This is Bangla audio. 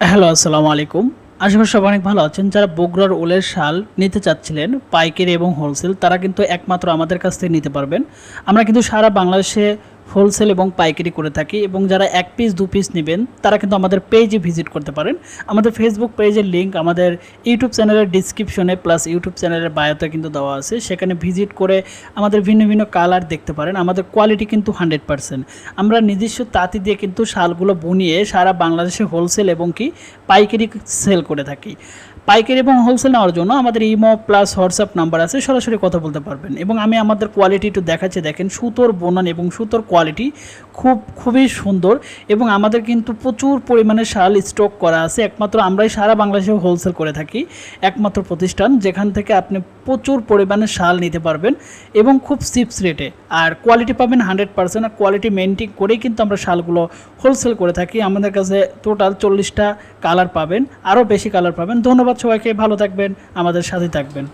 হ্যালো, আসসালামু আলাইকুম। আশা করি সবাই অনেক ভালো আছেন। যারা বগুড়ার ওলের শাল নিতে চাচ্ছিলেন, পাইকারি এবং হোলসেল তারা কিন্তু একমাত্র আমাদের কাছ থেকে নিতে পারবেন। আমরা কিন্তু সারা বাংলাদেশে হোলসেল এবং পাইকারি করে থাকি এবং যারা এক পিস দু পিস নেবেন, তারা কিন্তু আমাদের পেজে ভিজিট করতে পারেন। আমাদের ফেসবুক পেজের লিঙ্ক আমাদের ইউটিউব চ্যানেলের ডিসক্রিপশনে প্লাস ইউটিউব চ্যানেলের বায়োতে কিন্তু দেওয়া আছে। সেখানে ভিজিট করে আমাদের ভিন্ন ভিন্ন কালার দেখতে পারেন। আমাদের কোয়ালিটি কিন্তু হান্ড্রেড পার্সেন্ট আমরা নিজস্ব তাঁতি দিয়ে কিন্তু শালগুলো বুনিয়ে সারা বাংলাদেশে হোলসেল এবং কি পাইকারি সেল করে থাকি। পাইকারি এবং হোলসেল নেওয়ার জন্য আমাদের ইমো প্লাস হোয়াটসঅ্যাপ নাম্বার আছে, সরাসরি কথা বলতে পারবেন। এবং আমি আমাদের কোয়ালিটি একটু দেখাচ্ছি, দেখেন সুতোর বোনান এবং সুতোর কোয়ালিটি খুব, খুবই সুন্দর এবং আমাদের কিন্তু প্রচুর পরিমাণে শাল স্টক করা আছে। একমাত্র আমরাই সারা বাংলাদেশে হোলসেল করে থাকি, একমাত্র প্রতিষ্ঠান যেখান থেকে আপনি প্রচুর পরিমাণে শাল নিতে পারবেন এবং খুব চিপস রেটে আর কোয়ালিটি পাবেন হান্ড্রেড পার্সেন্ট আর কোয়ালিটি মেনটেন করেই কিন্তু আমরা শালগুলো হোলসেল করে থাকি। আমাদের কাছে টোটাল চল্লিশটা কালার পাবেন, আরও বেশি কালার পাবেন। ধন্যবাদ সবাইকে ভালো থাকবেন আমাদের সাথে থাকবেন।